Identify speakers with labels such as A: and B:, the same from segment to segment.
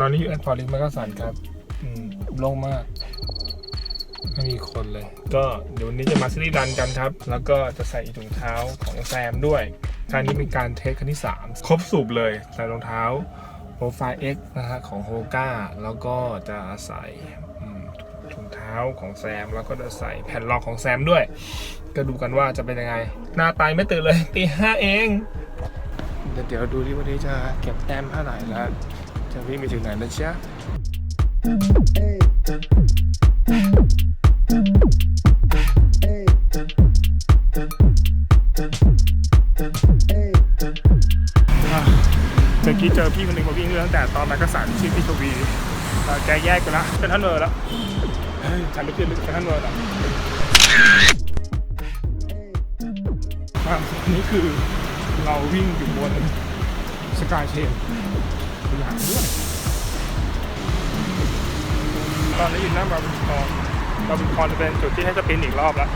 A: ตอนนี้อยู่แอดพอลิงก์มักสันครับอืมโล่งมาก ไม่มีคนเลย ก็เดี๋ยววันนี้จะมาซีรีส์รันกันครับ แล้วก็จะใส่ถุงเท้าของแซมด้วยครั้งนี้เป็นการเทสครั้งที่ 3 ครบสูบเลย ใส่รองเท้าโปรไฟล์ X นะฮะของโฮก้าแล้วก็จะใส่ถุงเท้าของแซม แล้วก็จะใส่แผ่นรองของแซมด้วย ก็ดูกันว่าจะเป็นยังไง หน้าตายไม่ตื่นเลยตีห้าเอง เดี๋ยวดี๋ยวดูวันนี้จะเก็บแต้มเท่าไหร่แล้ว จะวิ่งไปถึงไหนนะจ๊ะเมื่อกี้เจอพี่คนหนึ่งมาวิ่งเรื่องแต่ตอนแมกกาสันชื่อพี่ทวีแกแยกไปแล้วเป็นท่านเวอร์แล้วฉันไม่ขึ้นเป็นท่านเวอร์แล้วนี้คือเราวิ่งอยู่บนสกายเชน ตัวอย่างด้วยตอนนี้อยู่หน้าบาร์บีคอนบาร์บีคอนจะเป็นจุดที่ให้สปรินต์อีกรอบแล้ว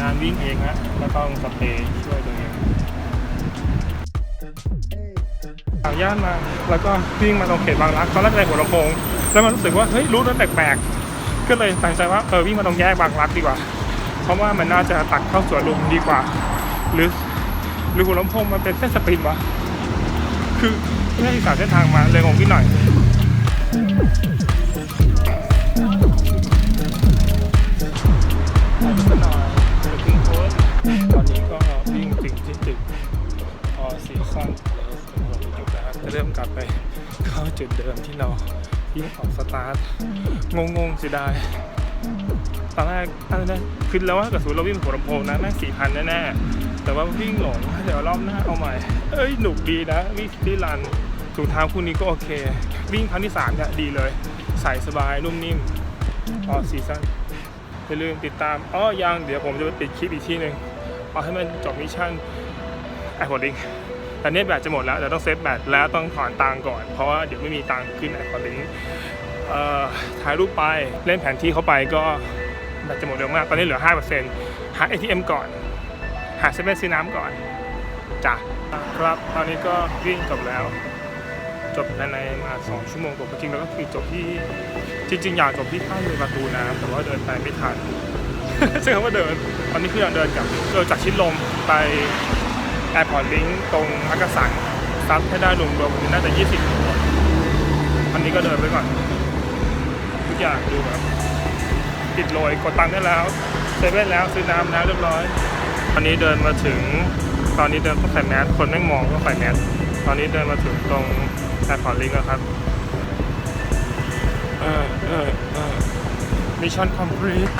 A: งานวิ่งเองฮะก็ต้องสเปรย์ช่วยตัวเองทางย่านมา แล้วก็วิ่งมาตรงเขตบางรักตอนแรกในหัวลำโพง แล้วมันรู้สึกว่าเฮ้ยรู้แล้วแปลกๆ ก็เลยตัดสินใจว่าเออวิ่งมาตรงแยกบางรักดีกว่า เพราะว่ามันน่าจะตัดเข้าสวนลุมดีกว่า หรือหรือหัวลำโพงมันเป็นเส้นสปรินต์วะ คือไม่ได้ศึกษาเส้นทางมาเลยงงพี่หน่อยก็หน่อยเดี๋ยววิ่งตอนนี้ก็วิ่งถึงที่จุดออซีซั่นจุดแล้วจะเริ่มกลับไปเข้าจุดเดิมที่เราวิ่งออกสตาร์ทงงๆเสียดาย ตอนแรกอนแรกคิดแล้วว่ากับสูนเราวิ่งหัวลำโพงนะแม่งสี่พันแน่ๆแต่ว่าวิ่งหลงเดี๋ยวรอบหน้าเอาใหม่ เอ้ยหนุกดีนะวิ่งซิตี้รันถุงเท้าคู่นี้ก็โอเค วิ่งครั้งที่สามเนี่ยดีเลยใส่สบายนุ่มนิ่มออซีซั่นอย่าลืมติดตามอ้อยังเดี๋ยวผมจะไปปิดคลิปอีกที่หนึ่งเอาให้มันจบมิชชั่นไอพอลิงแต่เน็ตแบตจะหมดแล้วเดี๋ยวต้องเซฟแบตแล้วต้องถอนตังก่อน เพราะว่าเดี๋ยวไม่มีตังขึ้นไอพอลิงถ่ายรูปไปเล่นแผนที่เข้าไปก็ แบตจะหมดเร็วมาก ตอนนี้เหลือ 5%หา ATM ก่อน หาเซเว่นซื้อน้ำก่อน จ้ะ ครับ ตอนนี้ก็วิ่งจบแล้ว จบภายในมาสองชั่วโมงกว่าจริงๆแล้วก็คือจบที่ จริง ๆ อยากจบที่ท่าเรือประตูน้ำแต่ว่าเดินไปไม่ทันใช่คำว่าเดิน ตอนนี้คือยังเดินจากเดินจากชิดลมไปแอร์พอร์ตลิงตรงมักกะสันซัดให้ได้รวมรวมน่าจะ 20โลอันนี้ก็เดินไปก่อน ทุกอย่างดูแบบ ติดโรยกดตังค์ได้แล้วเซเว่นแล้วซื้อน้ำแล้วเรียบร้อย ตอนนี้เดินมาถึง ตอนนี้เดินต้องใส่แมสคนไม่งมองก็ใส่แมสตอนนี้เดินมาถึงตรงแอร์พอร์ตลิงแล้วครับเออเออเออมิชชั่นคอมพลีท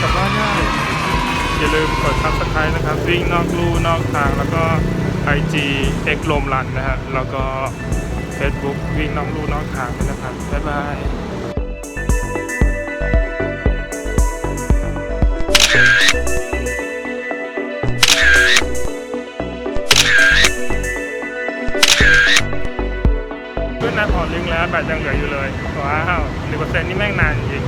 A: กลับบ้านได้อย่าลืมกดซับสไครต์นะครับ วิ่งนอกลู่นอกทางแล้วก็ IG X ลมรันนะฮะแล้วก็ Facebook วิ่งนอกลู่นอกทางนะครับบ๊ายบาย ขึ้นนะถอดลิงก์แล้วแบตยังเหลืออยู่เลยว้าวหนึ่งเปอร์เซ็นต์นี่แม่งนานจริง